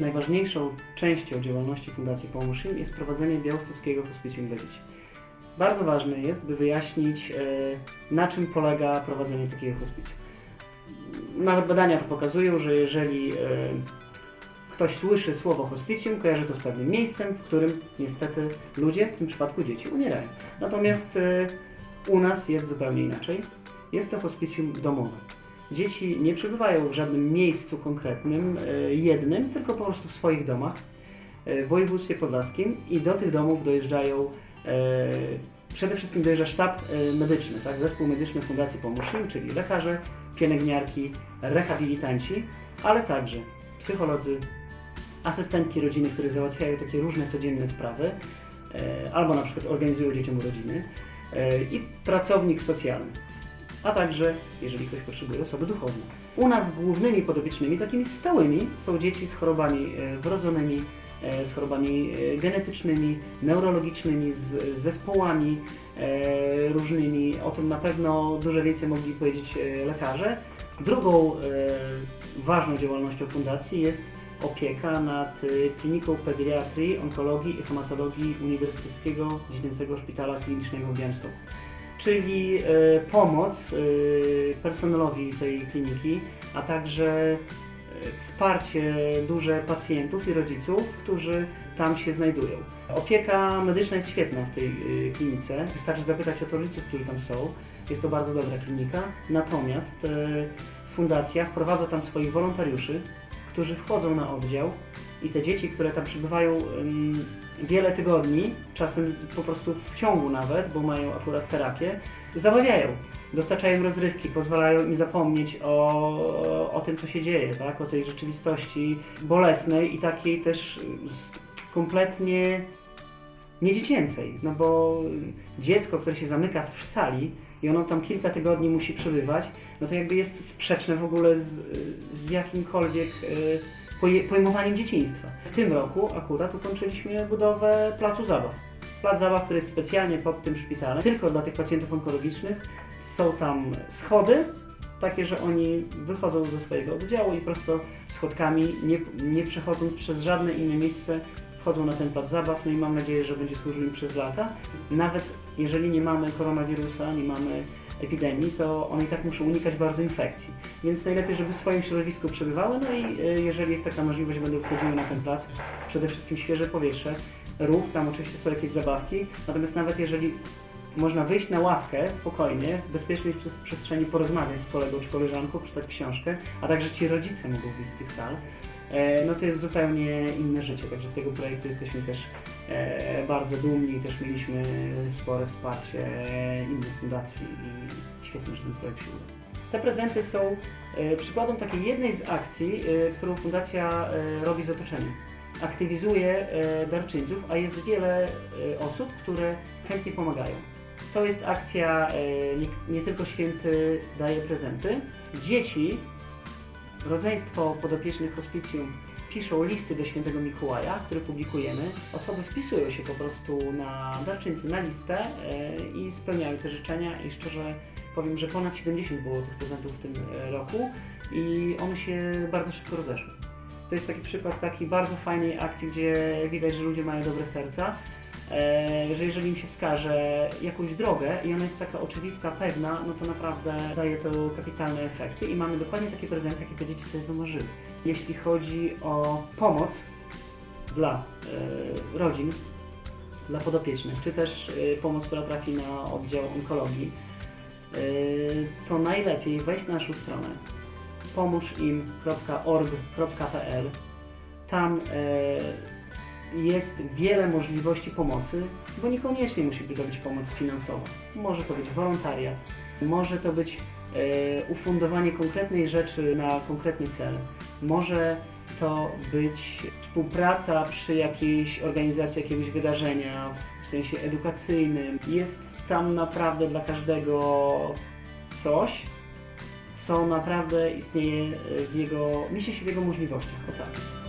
najważniejszą częścią działalności Fundacji Pomóż Im jest prowadzenie białostockiego hospicjum dla dzieci. Bardzo ważne jest, by wyjaśnić, e, na czym polega prowadzenie takiego hospicjum. Nawet badania to pokazują, że jeżeli e, ktoś słyszy słowo hospicjum, kojarzy to z pewnym miejscem, w którym niestety ludzie, w tym przypadku dzieci, umierają. Natomiast e, u nas jest zupełnie inaczej. Jest to hospicjum domowe. Dzieci nie przebywają w żadnym miejscu konkretnym, e, jednym, tylko po prostu w swoich domach e, w województwie podlaskim i do tych domów dojeżdżają e, przede wszystkim dojeżdża sztab medyczny, tak? zespół medyczny Fundacji Pomóż Im, czyli lekarze, pielęgniarki, rehabilitanci, ale także psycholodzy, asystentki rodziny, które załatwiają takie różne codzienne sprawy, albo na przykład organizują dzieciom urodziny i pracownik socjalny, a także, jeżeli ktoś potrzebuje, osoby duchowne. U nas głównymi podobiecznymi, takimi stałymi, są dzieci z chorobami e, wrodzonymi, e, z chorobami e, genetycznymi, neurologicznymi, z zespołami różnymi. O tym na pewno dużo więcej mogli powiedzieć lekarze. Drugą ważną działalnością fundacji jest opieka nad kliniką pediatrii, onkologii i hematologii Uniwersyteckiego Dziecięcego Szpitala Klinicznego w Białymstoku. Czyli e, pomoc e, personelowi tej kliniki, a także e, wsparcie duże pacjentów i rodziców, którzy tam się znajdują. Opieka medyczna jest świetna w tej klinice. Wystarczy zapytać o to rodziców, którzy tam są. Jest to bardzo dobra klinika. Natomiast fundacja wprowadza tam swoich wolontariuszy, którzy wchodzą na oddział i te dzieci, które tam przebywają ym, wiele tygodni, czasem po prostu w ciągu nawet, bo mają akurat terapię, zabawiają. Dostarczają rozrywki, pozwalają im zapomnieć o, o tym, co się dzieje, tak? o tej rzeczywistości bolesnej i takiej też kompletnie niedziecięcej, no bo dziecko, które się zamyka w sali i ono tam kilka tygodni musi przebywać, no to jakby jest sprzeczne w ogóle z, z jakimkolwiek y, poje, pojmowaniem dzieciństwa. W tym roku akurat ukończyliśmy budowę placu zabaw. Plac zabaw, który jest specjalnie pod tym szpitalem, tylko dla tych pacjentów onkologicznych. Są tam schody, takie, że oni wychodzą ze swojego oddziału i prosto schodkami, nie, nie przechodząc przez żadne inne miejsce, wchodzą na ten plac zabaw, no i mam nadzieję, że będzie służył im przez lata. Nawet jeżeli nie mamy koronawirusa, nie mamy epidemii, to one i tak muszą unikać bardzo infekcji. Więc najlepiej, żeby w swoim środowisku przebywały, no i e, jeżeli jest taka możliwość, będą wchodziły na ten plac, przede wszystkim świeże powietrze, ruch, tam oczywiście są jakieś zabawki, natomiast nawet jeżeli można wyjść na ławkę spokojnie, w bezpiecznej przes- przestrzeni porozmawiać z kolegą czy koleżanką, przeczytać książkę, a także ci rodzice mogą wyjść z tych sal, no to jest zupełnie inne życie. Także z tego projektu jesteśmy też e, bardzo dumni. Też mieliśmy spore wsparcie innych fundacji i świetnie, że ten projekt się udał. Te prezenty są e, przykładem takiej jednej z akcji, e, którą fundacja e, robi z otoczeniem. Aktywizuje e, darczyńców, a jest wiele e, osób, które chętnie pomagają. To jest akcja e, nie, nie tylko święty daje prezenty. Dzieci, rodzeństwo podopiecznych hospicjum piszą listy do świętego Mikołaja, które publikujemy. Osoby wpisują się po prostu na darczyńcy, na listę e, i spełniają te życzenia i szczerze powiem, że ponad 70 było tych prezentów w tym e, roku i one się bardzo szybko rozeszły. To jest taki przykład takiej bardzo fajnej akcji, gdzie widać, że ludzie mają dobre serca, że jeżeli im się wskaże jakąś drogę i ona jest taka oczywista, pewna, no to naprawdę daje to kapitalne efekty i mamy dokładnie takie prezenty, jakie te dzieci sobie wymarzyły. Jeśli chodzi o pomoc dla e, rodzin, dla podopiecznych, czy też e, pomoc, która trafi na oddział onkologii, e, to najlepiej wejść na naszą stronę pomóżim.org.pl. Tam e, jest wiele możliwości pomocy, bo niekoniecznie musi to być pomoc finansowa. Może to być wolontariat, może to być e, ufundowanie konkretnej rzeczy na konkretny cel, może to być współpraca przy jakiejś organizacji jakiegoś wydarzenia w sensie edukacyjnym. Jest tam naprawdę dla każdego coś, co naprawdę istnieje w jego, mieści się w jego możliwościach. O tak.